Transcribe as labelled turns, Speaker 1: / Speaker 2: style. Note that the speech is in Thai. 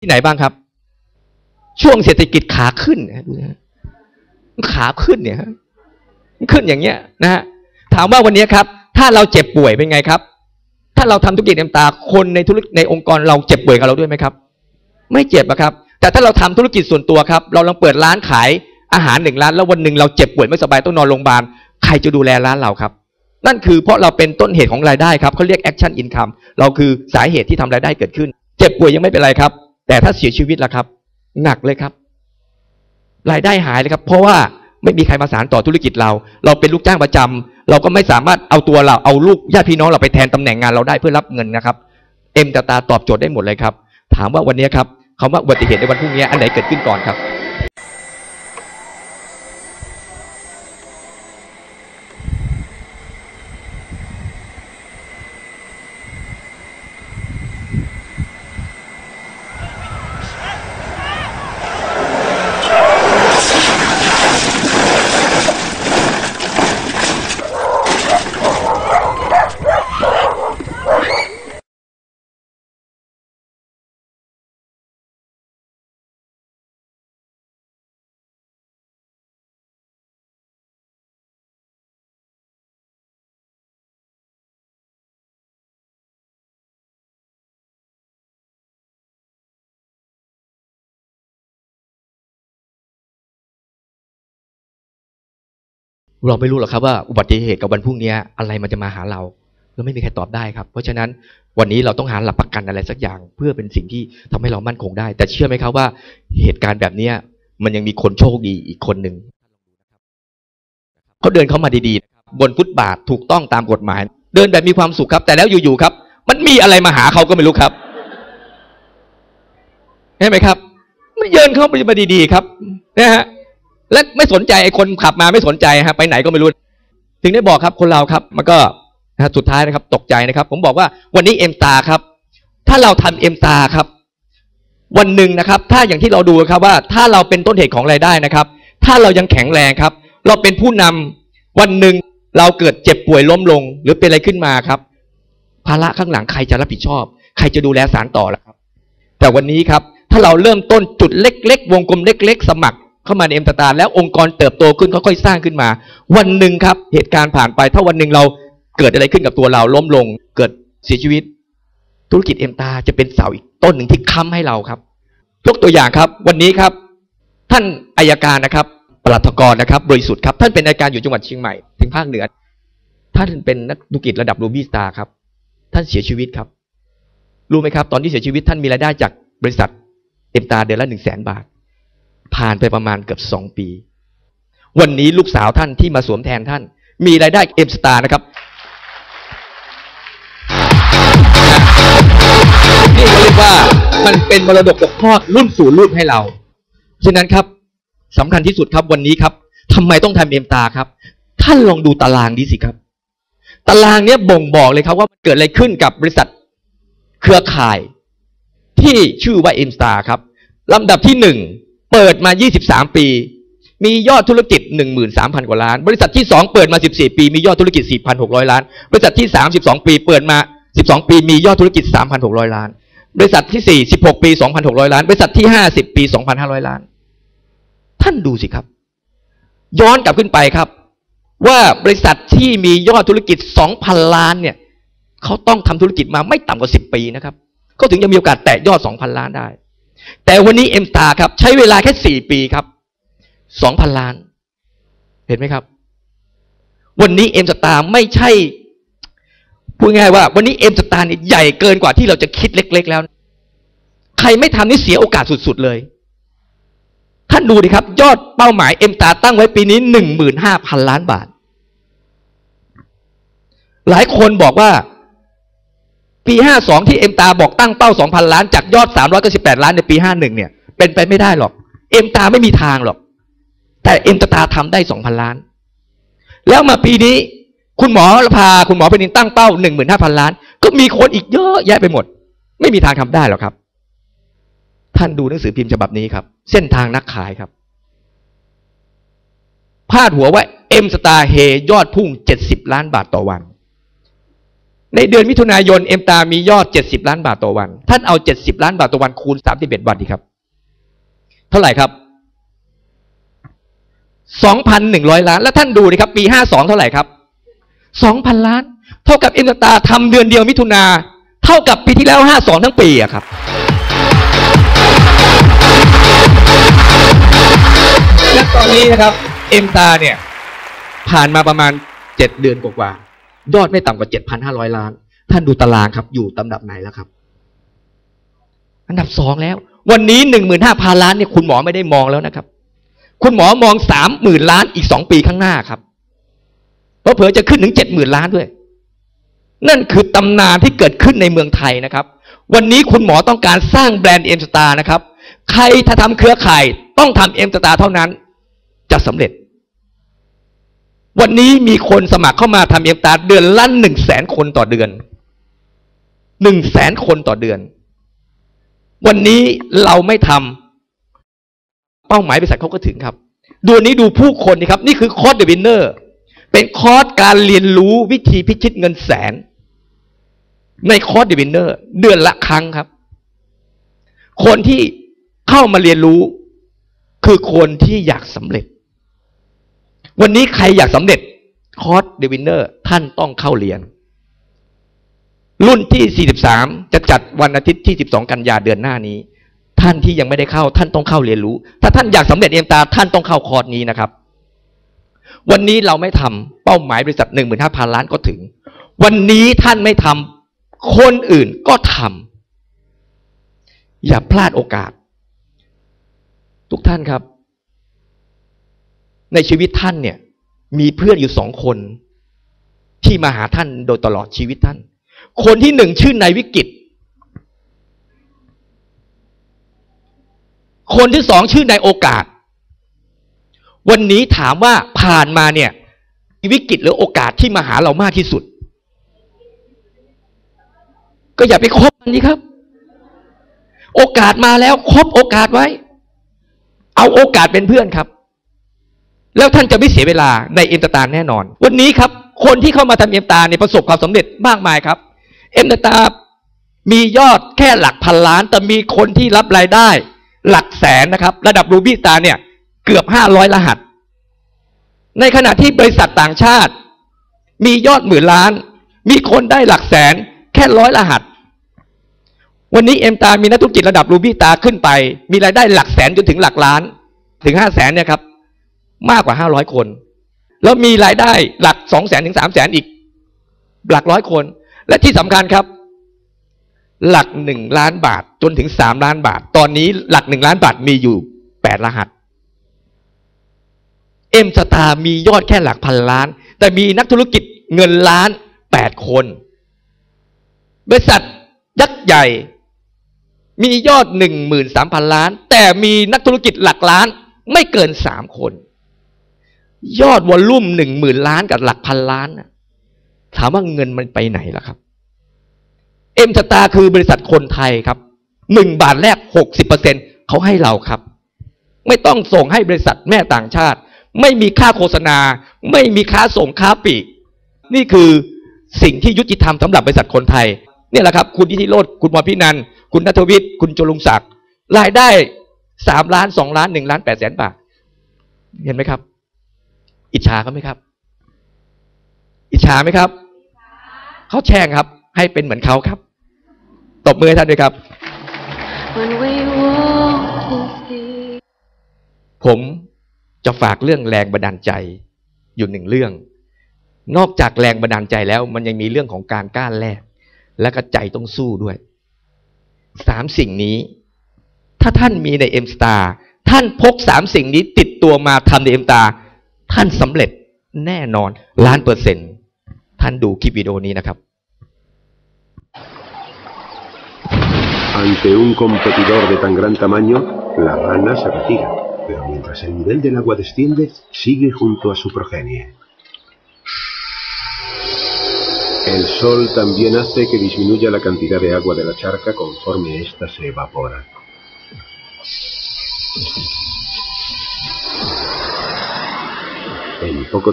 Speaker 1: ที่ไหนบ้างครับ ช่วงเศรษฐกิจขาขึ้นนะขาขึ้นเนี่ยขึ้นอย่างเงี้ยนะฮะถามว่าวันนี้ครับ ถ้าเราเจ็บป่วยเป็นไงครับ ถ้าเราทำธุรกิจเอ็มตาคนในธุรกิจในองค์กรเราเจ็บป่วยกับเราด้วยไหมครับ ไม่เจ็บอะครับ แต่ถ้าเราทำธุรกิจส่วนตัวครับ เราลองเปิดร้านขายอาหารหนึ่งร้านแล้ววันหนึ่งเราเจ็บป่วยไม่สบายต้องนอนโรงพยาบาลใครจะดูแลร้านเราครับ นั่นคือเพราะเราเป็นต้นเหตุของรายได้ครับเขาเรียก action income เราคือสาเหตุที่ทำรายได้เกิดขึ้น เจ็บป่วยยังไม่เป็นไรครับ แต่ถ้าเสียชีวิตล่ะครับ หนักเลยครับ รายได้หายเลยครับ เพราะว่าไม่มีใครมาสารต่อธุรกิจเรา เราเป็นลูกจ้างประจำเราก็ไม่สามารถเอาตัวเราเอาลูกญาติพี่น้องเราไปแทนตำแหน่งงานเราได้เพื่อรับเงินนะครับ เอ็มตาตาตอบโจทย์ได้หมดเลยครับ ถามว่าวันนี้ครับคำว่าอุบัติเหตุในวันพรุ่งนี้อันไหนเกิดขึ้นก่อนครับ เราไม่รู้หรอกครับว่าอุบัติเหตุกับวันพรุ่งนี้อะไรมันจะมาหาเราเราไม่มีใครตอบได้ครับ เพราะฉะนั้นวันนี้เราต้องหาหลักประกันอะไรสักอย่าง เพื่อเป็นสิ่งที่ทำให้เรามั่นคงได้ แต่เชื่อไหมครับว่าเหตุการณ์แบบเนี้ยมันยังมีคนโชคดีอีกคนหนึ่งเขาเดินเข้ามาดีๆ บนฟุตบาทถูกต้องตามกฎหมาย เดินแบบมีความสุขครับ แต่แล้วอยู่ๆครับ มันมีอะไรมาหาเขาก็ไม่รู้ครับเห็นไหมครับ ไม่เยินเข้ามาดีๆครับนะฮะ และไม่สนใจไอ้คนขับมาไม่สนใจฮะไปไหนก็ไม่รู้ ถึงได้บอกครับคนเราครับ มันก็นะฮะสุดท้ายนะครับ ตกใจนะครับ ผมบอกว่าวันนี้เอ็มตาครับ ถ้าเราทำเอ็มตาครับ วันหนึ่งนะครับ ถ้าอย่างที่เราดูครับว่า ถ้าเราเป็นต้นเหตุของรายได้นะครับ ถ้าเรายังแข็งแรงครับ เราเป็นผู้นำวันหนึ่งเราเกิดเจ็บป่วยล้มลง หรือเป็นอะไรขึ้นมาครับ ภาระข้างหลังใครจะรับผิดชอบ ใครจะดูแลสารต่อล่ะครับ แต่วันนี้ครับ ถ้าเราเริ่มต้นจุดเล็ก ๆ วงกลมเล็ก ๆ สมัคร เข้ามาในเอ็มตาตาแล้วองค์กรเติบโตขึ้นค่อยๆสร้างขึ้นมา วันหนึ่งครับเหตุการณ์ผ่านไป ถ้าวันหนึ่งเราเกิดอะไรขึ้นกับตัวเราล้มลง เกิดเสียชีวิต ธุรกิจเอ็มตาจะเป็นเสาอีกต้นหนึ่งที่ค้ำให้เราครับยกตัวอย่างครับ วันนี้ครับ ท่านอายการนะครับปลัดกรนะครับ บริสุทธิ์ครับ ท่านเป็นอายการอยู่จังหวัดเชียงใหม่ถึงภาคเหนือท่านเป็นนักธุรกิจระดับรูบี้สตาร์ครับ ท่านเสียชีวิตครับรู้ไหมครับ ตอนที่เสียชีวิตท่านมีรายได้จากบริษัทเอ็มตาเดือนละหนึ่งแสนบาท ผ่านไปประมาณเกือบสองปี วันนี้ลูกสาวท่านที่มาสวมแทนท่าน มีรายได้เอ็มสตาร์นะครับนี่เขาเรียกว่ามันเป็นมรดกตกทอดรุ่นสู่รุ่นให้เรา ฉะนั้นครับสำคัญที่สุดครับวันนี้ครับทำไมต้องทำเอ็มตาครับ ท่านลองดูตารางนี้สิครับ ตารางเนี้ยบ่งบอกเลยครับว่ามันเกิดอะไรขึ้นกับบริษัทเครือข่าย ที่ชื่อว่าเอ็มสตาร์ครับลำดับที่หนึ่ง เปิดมา 23 ปี มียอดธุรกิจ 13,000 กว่าล้าน บริษัทที่ 2 เปิดมา 14 ปี มียอดธุรกิจ 4,600 ล้าน บริษัทที่3 12ปี เปิดมา 12 ปี มียอดธุรกิจ 3,600 ล้าน บริษัทที่ 4 16 ปี 2,600 ล้าน บริษัทที่ 50 ปี 2,500 ล้าน ท่านดูสิครับ ย้อนกลับขึ้นไปครับ ว่าบริษัทที่มียอดธุรกิจ 2,000 ล้านเนี่ยเขาต้องทำธุรกิจมาไม่ต่ำกว่า 10 ปีนะครับเขาถึงจะมีโอกาสแตะยอด 2,000 ล้านได้ แต่วันนี้เอ็มตาครับ ใช้เวลาแค่4ปีครับ2,000ล้าน เห็นไหมครับ วันนี้เอ็มสตาร์ไม่ใช่พูดง่ายว่า วันนี้เอ็มสตาร์นี่ใหญ่เกินกว่าที่เราจะคิดเล็ก ๆ แล้ว ใครไม่ทำนี่เสียโอกาสสุด ๆ เลยท่านดูดิครับ ยอดเป้าหมายเอ็มตาตั้งไว้ปีนี้หนึ่งหมื่นห้าพันล้านบาท หลายคนบอกว่า ปีห้าสองที่เอ็มตาบอกตั้งเป้าสองพันล้านจากยอดสามร้อยเก้าสิบแปดล้านในปีห้าหนึ่งเนี่ย เป็นไปไม่ได้หรอก เอ็มตาไม่มีทางหรอก แต่เอ็มตาทำได้สองพันล้าน แล้วมาปีนี้คุณหมอพาคุณหมอเป็นินตั้งเป้าหนึ่งหมื่นห้าพันล้าน ก็มีคนอีกเยอะแยะไปหมด ไม่มีทางทำได้หรอกครับ ท่านดูหนังสือพิมพ์ฉบับนี้ครับ เส้นทางนักขายครับ พาดหัวว่าเอ็มสตาร์เฮยอดพุ่งเจ็ดสิบล้านบาทต่อวัน ในเดือนมิถุนายนเอ็มตามียอด 70 ล้านบาทต่อวัน ท่านเอา 70 ล้านบาทต่อวันคูณ 31 วันดีครับ เท่าไหร่ครับ 2,100 ล้าน แล้วท่านดูดิครับ ปี 52 เท่าไหร่ครับ 2,000 ล้าน เท่ากับเอ็มตาทำเดือนเดียวมิถุนาเท่ากับปีที่แล้ว 52 ทั้งปีอะครับและตอนนี้นะครับเอ็มตาเนี่ยผ่านมาประมาณ 7 เดือนกว่า ยอดไม่ต่ำกว่า 7,500 ล้าน ท่านดูตารางครับ อยู่ตำดับไหนแล้วครับ อันดับสองแล้ว วันนี้ 15,000 ล้านเนี่ยคุณหมอไม่ได้มองแล้วนะครับ คุณหมอมอง 30,000 ล้านอีก 2 ปีข้างหน้าครับเพราะเผื่อจะขึ้นถึง 70,000 ล้านด้วย นั่นคือตำนานที่เกิดขึ้นในเมืองไทยนะครับ วันนี้คุณหมอต้องการสร้างแบรนด์เอ็มสตาร์นะครับ ใครถ้าทำเครือข่ายต้องทำเอ็มสตาร์เท่านั้น จะสำเร็จ วันนี้มีคนสมัครเข้ามาทำเอ็มตาเดือนละหนึ่งแสนคนต่อเดือนหนึ่งแสนคนต่อเดือน วันนี้เราไม่ทำเป้าหมายบริษัทเขาก็ถึงครับ ดูนี้ดูผู้คนนี่ครับ นี่คือคอร์สเดวินเนอร์เป็นคอร์สการเรียนรู้วิธีพิชิตเงินแสน ในคอร์สเดวินเนอร์ เดือนละครั้งครับ คนที่เข้ามาเรียนรู้คือคนที่อยากสำเร็จ วันนี้ใครอยากสำเร็จคอร์สเดวินเนอร์ท่านต้องเข้าเรียน รุ่นที่ 43 จะจัดวันอาทิตย์ที่ 12 กันยาเดือนหน้านี้ ท่านที่ยังไม่ได้เข้า ท่านต้องเข้าเรียนรู้ ถ้าท่านอยากสำเร็จเอ็มตา ท่านต้องเข้าคอร์สนี้นะครับ วันนี้เราไม่ทำเป้าหมายบริษัท 15,000 ล้านก็ถึง วันนี้ท่านไม่ทำคนอื่นก็ทำอย่าพลาดโอกาส ทุกท่านครับ ในชีวิตท่านเนี่ย มีเพื่อนอยู่สองคน ที่มาหาท่านโดยตลอดชีวิตท่าน คนที่หนึ่งชื่อนายวิกิตคนที่สองชื่อนายโอกาส วันนี้ถามว่าผ่านมาเนี่ย วิกฤตหรือโอกาสที่มาหาเรามากที่สุด ก็อย่าไปคบมันนี้ครับ โอกาสมาแล้วคบโอกาสไว้ เอาโอกาสเป็นเพื่อนครับ แล้วท่านจะไม่เสียเวลาในเอ็มตาแน่นอน วันนี้ครับ คนที่เข้ามาทำเอ็มตาในยประสบความสำเร็จมากมายครับเอ็มตามียอดแค่หลักพันล้าน แต่มีคนที่รับรายได้ หลักแสนนะครับ ระดับรูบี้ตาเนี่ยเกือบห้าร้อยรหัส ในขณะที่บริษัทต่างชาติ มียอดหมื่นล้าน มีคนได้หลักแสนแค่ร้อยรหัส วันนี้เอ็มตามีนักธุรกิจระดับรูบี้ตาขึ้นไป มีรายได้หลักแสนจนถึงหลักล้าน ถึงห้าแสนเนี่ยครับ มากกว่าห้าร้อยคน แล้วมีรายได้หลักสองแสนถึงสามแสนอีก หลักร้อยคน และที่สำคัญครับ หลักหนึ่งล้านบาทจนถึงสามล้านบาท ตอนนี้หลักหนึ่งล้านบาทมีอยู่แปดรหัสเอ็มสตาร์มียอดแค่หลักพันล้าน แต่มีนักธุรกิจเงินล้านแปดคน บริษัทยักษ์ใหญ่ มียอดหนึ่งหมื่นสามพันล้าน แต่มีนักธุรกิจหลักล้านไม่เกินสามคน ยอดวอลลุ่มหนึ่งหมื่นล้านกับหลักพันล้านน่ะถามว่าเงินมันไปไหนล่ะครับ เอ็มสตาคือบริษัทคนไทยครับหนึ่งบาทแรกหกสิบเปอร์เซ็นเขาให้เราครับ ไม่ต้องส่งให้บริษัทแม่ต่างชาติ ไม่มีค่าโฆษณา ไม่มีค่าส่งค่าปีก นี่คือสิ่งที่ยุติธรรมสำหรับบริษัทคนไทยเนี่ยแหละครับ คุณทิติโรธคุณพรพินันคุณนัทวิทย์คุณจรุงศักดิ์รายได้สามล้านสองล้านหนึ่งล้านแปดแสนบาท เห็นไหมครับ อิจฉาเขาไหมครับ อิจฉาไหมครับ เขาแช่งครับ ให้เป็นเหมือนเขาครับ ตบมือให้ท่านด้วยครับ
Speaker 2: When we walk in fear.
Speaker 1: ผมจะฝากเรื่องแรงบันดาลใจอยู่หนึ่งเรื่อง นอกจากแรงบันดาลใจแล้ว มันยังมีเรื่องของการกล้าแลกและก็ใจต้องสู้ด้วยสามสิ่งนี้ ถ้าท่านมีในเอ็มสตาท่านพกสามสิ่งนี้ติดตัวมาทำในเอ็มตา ท่านสำเร็จแน่นอนล้านเปอร์เซ็นต์ท่านดูคลิปวิดีโอนี้นะครับ
Speaker 3: Ante un competidor de tan gran tamaño, la rana se retira, pero mientras el nivel del agua desciende, sigue junto a su progenie. El sol también hace que disminuya la cantidad de agua de la charca conforme ésta se evapora. tampoco